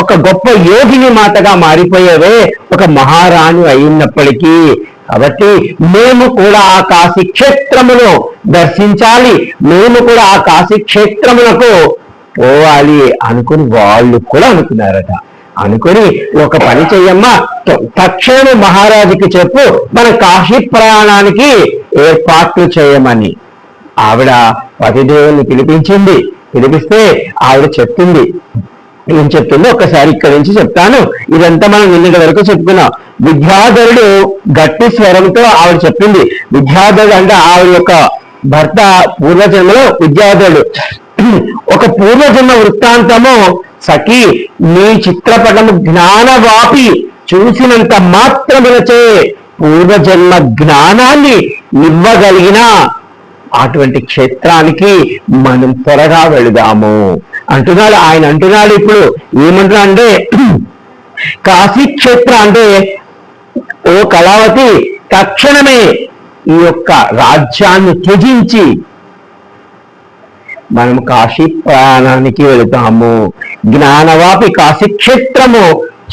ఒక గొప్ప యోగిని మాతగా మారిపోయేవే ఒక మహారాణి అయినప్పటికీ. కాబట్టి మేము కూడా ఆ కాశీ క్షేత్రమును దర్శించాలి. మేము కూడా ఆ కాశీ క్షేత్రములకు పోవాలి అనుకుని వాళ్ళు కూడా అనుకున్నారట. అనుకుని ఒక పని చెయ్యమ్మా త- తక్షణం మహారాజుకి చెప్పు మన కాశీ ప్రయాణానికి ఏర్పాట్లు చేయమని. ఆవిడ పతిదేవుని పిలిపించింది. పిలిపిస్తే ఆవిడ చెప్తుంది ఏం చెప్తుందో ఒకసారి ఇక్కడి నుంచి చెప్తాను. ఇదంతా మనం నిన్నటి వరకు చెప్పుకున్నాం. విద్యాధరుడు గట్టి స్వరంతో ఆవిడ చెప్పింది. విద్యాధరుడు అంటే ఆవిడ యొక్క భర్త పూర్వజన్మలో విద్యాధరుడు. ఒక పూర్వజన్మ వృత్తాంతము సఖి నీ చిత్రపటము జ్ఞానవాపి చూసినంత మాత్రములచే పూర్వజన్మ జ్ఞానాన్ని ఇవ్వగలిగిన అటువంటి క్షేత్రానికి మనం త్వరగా వెళదాము. అంటున్నాడు ఆయన అంటున్నాడు ఇప్పుడు. ఏమంటున్నా అంటే కాశీక్షేత్ర అంటే ఓ కళావతి తక్షణమే ఈ యొక్క రాజ్యాన్ని త్యజించి మనం కాశీ ప్రయాణానికి వెళతాము. జ్ఞానవాపి కాశీ క్షేత్రము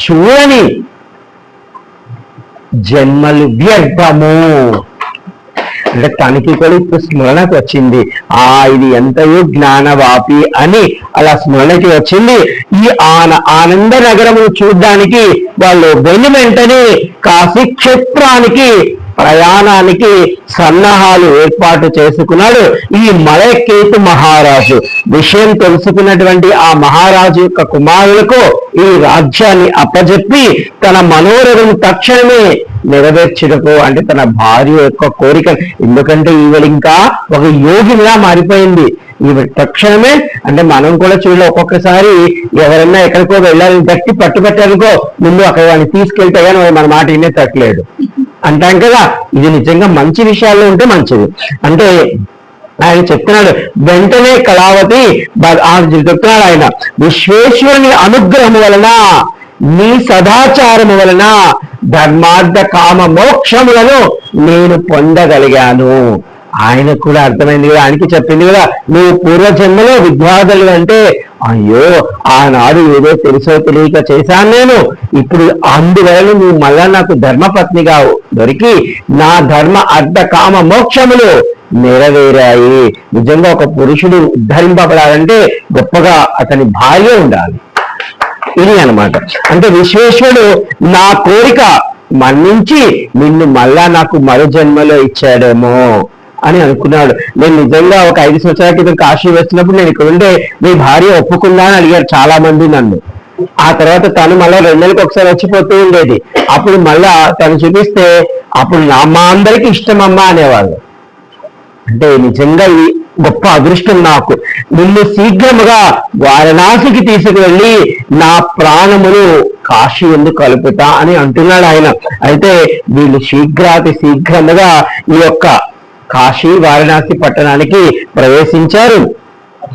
చూడని జన్మలు వ్యర్థము. అంటే తనకి కూడా ఇప్పుడు స్మరణకు వచ్చింది. ఆ ఇది ఎంతయో జ్ఞానవాపి అని అలా స్మరణకి వచ్చింది. ఈ ఆన ఆనంద నగరము చూడ్డానికి వాళ్ళు వెళ్ళి వెంటనే కాశీ క్షేత్రానికి ప్రయాణానికి సన్నాహాలు ఏర్పాటు చేసుకున్నాడు ఈ మలకేతు మహారాజు. విషయం తెలుసుకున్నటువంటి ఆ మహారాజు యొక్క కుమారులకు ఈ రాజ్యాన్ని అప్పజెప్పి తన మనోరథం తక్షణమే నెరవేర్చుటకు అంటే తన భార్య యొక్క కోరిక. ఎందుకంటే ఈవిడ ఇంకా ఒక యోగిలా మారిపోయింది. ఈవిడ తక్షణమే అంటే మనం కూడా చూడ ఒక్కొక్కసారి ఎవరన్నా ఎక్కడికో వెళ్ళాలని గట్టి పట్టుబట్టారనుకో ముందు అక్కడ వాడిని తీసుకెళ్తే కానీ మన మాట వినే తట్టలేడు అంటాం కదా ఇది నిజంగా మంచి విషయాల్లో ఉంటే మంచిది. అంటే ఆయన చెప్తున్నాడు వెంటనే కళావతి చెప్తున్నాడు ఆయన విశ్వేశ్వరుని అనుగ్రహం వలన నీ సదాచారము వలన ధర్మార్థ కామ మోక్షములను నేను పొందగలిగాను. ఆయనకు కూడా అర్థమైంది కదా ఆయనకి చెప్పింది కదా నువ్వు పూర్వజన్మలో విద్యార్థులు అంటే అయ్యో ఆనాడు ఏదో తెలుసో తెలియక చేశాను నేను. ఇప్పుడు అందువలన నువ్వు మళ్ళా నాకు ధర్మపత్నిగా దొరికి నా ధర్మ అర్థ కామ మోక్షములు నెరవేరాయి. నిజంగా ఒక పురుషుడు ఉద్ధరింపబడాలంటే గొప్పగా అతని భార్య ఉండాలి. ఇది అన్నమాట. అంటే విశ్వేశ్వరుడు నా కోరిక మన్నించి నిన్ను మళ్ళా నాకు మరో జన్మలో ఇచ్చాడేమో. అని అనుకున్నాడు. నేను నిజంగా ఒక ఐదు సంవత్సరాల క్రితం కాశీ వచ్చినప్పుడు నేను ఇక్కడ ఉంటే మీ భార్య ఒప్పుకుందా అని అడిగారు చాలా మంది నన్ను. ఆ తర్వాత తను మళ్ళీ రెండు నెలలకు ఒకసారి వచ్చిపోతూ ఉండేది. అప్పుడు మళ్ళా తను చూపిస్తే అప్పుడు నా మా అందరికి ఇష్టమమ్మా అనేవాళ్ళు. అంటే నిజంగా ఇది గొప్ప అదృష్టం నాకు. నిన్ను శీఘ్రముగా వారణాసికి తీసుకువెళ్ళి నా ప్రాణమును కాశీ ఎందుకు కలుపుతా అని అంటున్నాడు ఆయన. అయితే వీళ్ళు శీఘ్రాతి శీఘ్రముగా ఈ యొక్క కాశీ వారణాసి పట్టణానికి ప్రవేశించారు.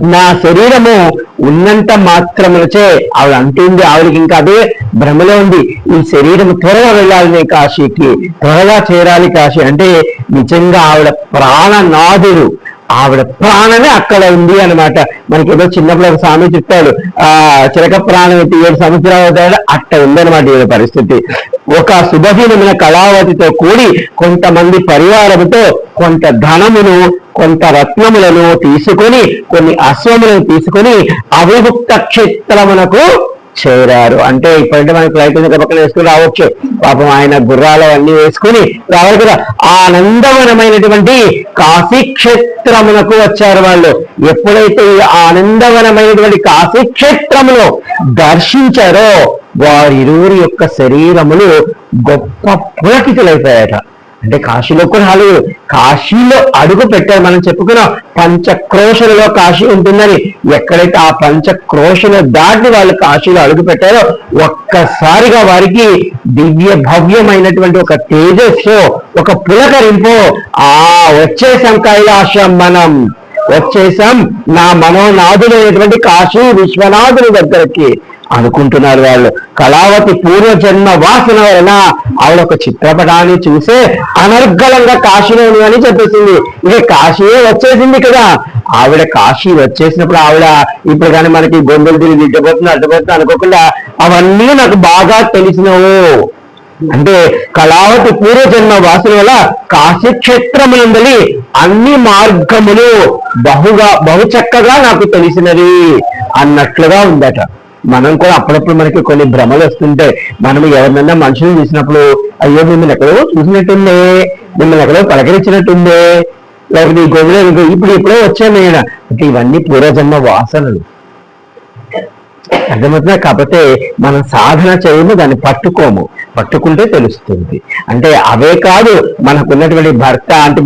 నా శరీరము ఉన్నంత మాత్రములచే ఆవిడ అంటుంది. ఆవిడకి ఇంకా అదే భ్రమలో ఉంది. ఈ శరీరం త్వరగా వెళ్ళాలి కాశీకి త్వరగా చేరాలి కాశీ. అంటే నిజంగా ఆవిడ ప్రాణనాథుడు. ఆవిడ ప్రాణమే అక్కడ ఉంది అన్నమాట. మనకి ఏదో చిన్నప్పుడు ఒక స్వామి చెప్తాడు ఆ చిలక ప్రాణం ఎత్తి ఏడు సంవత్సరాలు అవుతాడు అట్ట ఉందన్నమాట ఈ పరిస్థితి. ఒక శుభహీనమైన కళావతితో కూడి కొంతమంది పరివారంతో కొంత ధనమును కొంత రత్నములను తీసుకొని కొన్ని అశ్వములను తీసుకొని అవిభుక్త క్షేత్రమునకు చేరారు. అంటే ఇప్పుడంటే మనకి ఫ్లైట్ ఉంది పక్కన వేసుకుని రావచ్చు. పాపం ఆయన గుర్రాలు అన్ని వేసుకుని రావాలి కదా. ఆనందవనమైనటువంటి కాశీ క్షేత్రమునకు వచ్చారు వాళ్ళు. ఎప్పుడైతే ఈ ఆనందవనమైనటువంటి కాశీ క్షేత్రములో దర్శించారో వారిరువురి యొక్క శరీరములు గొప్ప పులకితులైపోయాట అంటే కాశీలో కూడా హాలు కాశీలో అడుగు పెట్టారు. మనం చెప్పుకున్నాం పంచక్రోషలలో కాశీ ఉంటుందని. ఎక్కడైతే ఆ పంచక్రోశలు దాటి వాళ్ళు కాశీలో అడుగు పెట్టారో ఒక్కసారిగా వారికి దివ్య భవ్యమైనటువంటి ఒక తేజస్సు ఒక పులకరింపు ఆ వచ్చేసాం కైలాసం మనం వచ్చేసాం నా మనోనాథుడైనటువంటి కాశీ విశ్వనాథుని దగ్గరికి అనుకుంటున్నారు వాళ్ళు. కళావతి పూర్వజన్మ వాసన వలన ఆవిడ ఒక చిత్రపటాన్ని చూసే అనర్గళంగా కాశీలో అని చెప్పేసింది. ఇక కాశీయే వచ్చేసింది కదా. ఆవిడ కాశీ వచ్చేసినప్పుడు ఆవిడ ఇప్పుడు కానీ మనకి గొంతులు తిరిగి ఇట్టబోతుంది అడ్డపోతుంది అనుకోకుండా అవన్నీ నాకు బాగా తెలిసినవు. అంటే కళావతి పూర్వజన్మ వాసుల వల్ల కాశీక్షేత్రములందలి అన్ని మార్గములు బహుగా బహు చక్కగా నాకు తెలిసినవి అన్నట్లుగా ఉందట. మనం కూడా అప్పుడప్పుడు మనకి కొన్ని భ్రమలు వస్తుంటే మనం ఎవరినైనా మనుషులు చూసినప్పుడు అయ్యో మిమ్మల్ని ఎక్కడో చూసినట్టుందే మిమ్మల్ని ఎక్కడో పలకరించినట్టుందే లేకపోతే ఈ గొడవ ఇప్పుడు ఇప్పుడే వచ్చాను నేను అంటే ఇవన్నీ పూర్వజన్మ వాసనలు. అర్థమవుతుందా? కాకపోతే మనం సాధన చేయము దాన్ని పట్టుకోము. పట్టుకుంటే తెలుస్తుంది. అంటే అవే కాదు మనకున్నటువంటి భర్త అంటే